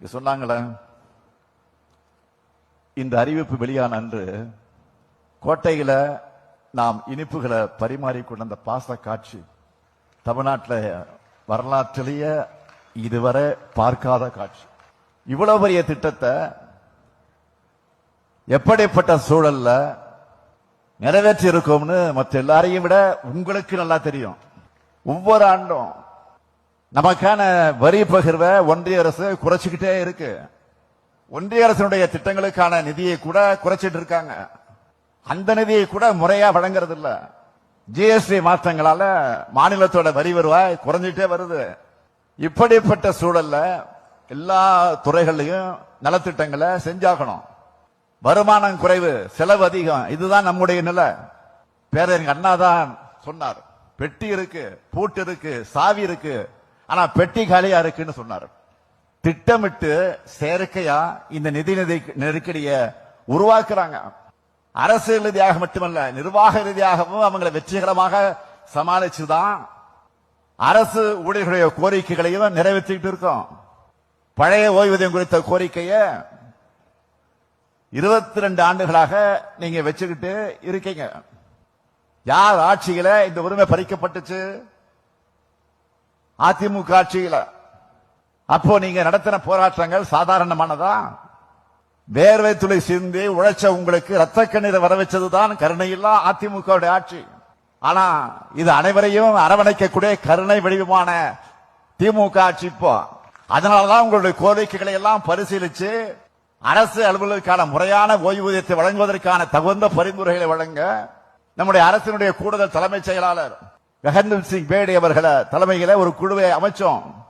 சொன்னாங்களே இந்த அறிவிப்பு வெளியான அன்று கோட்டையில நாம் இனிப்புகளை பரிமாறிக்கொண்ட அந்த பாச காட்சி தமிழ்நாட்டில் வரலாற்றிலேயே இதுவரை பார்க்காத காட்சி. இவ்வளவு பெரிய திட்டத்தை எப்படிப்பட்ட சூழல்ல நிறைவேற்றி இருக்கோம்னு மற்ற எல்லாரையும் விட உங்களுக்கு நல்லா தெரியும். ஒவ்வொரு ஆண்டும் நமக்கான வரி பகிர்வை ஒன்றிய அரசு குறைச்சிக்கிட்டே இருக்கு. ஒன்றிய அரசினுடைய திட்டங்களுக்கான நிதியை கூட குறைச்சிட்டு இருக்காங்க. அந்த நிதியை கூட முறையா வழங்குறது இல்ல ஜிஎஸ்டி மாற்றங்களால மாநிலத்தோட வரி வருவாய் குறைஞ்சிட்டே வருது. இப்படிப்பட்ட சூழல்ல எல்லா துறைகள்லயும் நலத்திட்டங்களை செஞ்சாகணும். வருமானம் குறைவு செலவு அதிகம் இதுதான் நம்முடைய நிலை. பேரறிஞர் அண்ணா தான் சொன்னார். பெட்டி இருக்கு பூட்டு இருக்கு சாவி இருக்கு. ஆனா பெட்டி காலியா இருக்குன்னு சொன்னார். திட்டமிட்டு செயற்கையா இந்த நிதி நிதி நெருக்கடிய உருவாக்குறாங்க. அரசியல் ரீதியாக மட்டுமல்ல நிர்வாக ரீதியாகவும் அவங்களை வெற்றிகரமாக சமாளிச்சுதான் அரசு ஊழியர்களுடைய கோரிக்கைகளையும் நிறைவேற்றிட்டு இருக்கோம். பழைய ஓய்வூதியம் குறித்த கோரிக்கையை இருபத்தி ரெண்டு ஆண்டுகளாக நீங்க வச்சுக்கிட்டு இருக்கீங்க. யார் ஆட்சியில இந்த உரிமை பறிக்கப்பட்டுச்சு? அதிமுக ஆட்சியில. அப்போ நீங்க நடத்தின போராட்டங்கள் சாதாரணமானதா? வேர்வை துளை சிந்தி உழைச்ச உங்களுக்கு ரத்த கண்ணீரை வர வச்சதுதான் கருணையில்லா அதிமுக ஆட்சி. ஆனா இது அனைவரையும் அரவணைக்கக்கூடிய கருணை வடிவமான திமுக ஆட்சி இப்போ. அதனாலதான் உங்களுடைய கோரிக்கைகளை எல்லாம் பரிசீலிச்சு அரசு அலுவலர்களுக்கான முறையான ஓய்வூதியத்தை வழங்குவதற்கான தகுந்த பரிந்துரைகளை வழங்க நம்முடைய அரசினுடைய கூடுதல் தலைமைச் செயலாளர் ககன்தீப் சிங் பேடி அவர்களை தலைமையில ஒரு குழுவை அமைச்சோம்.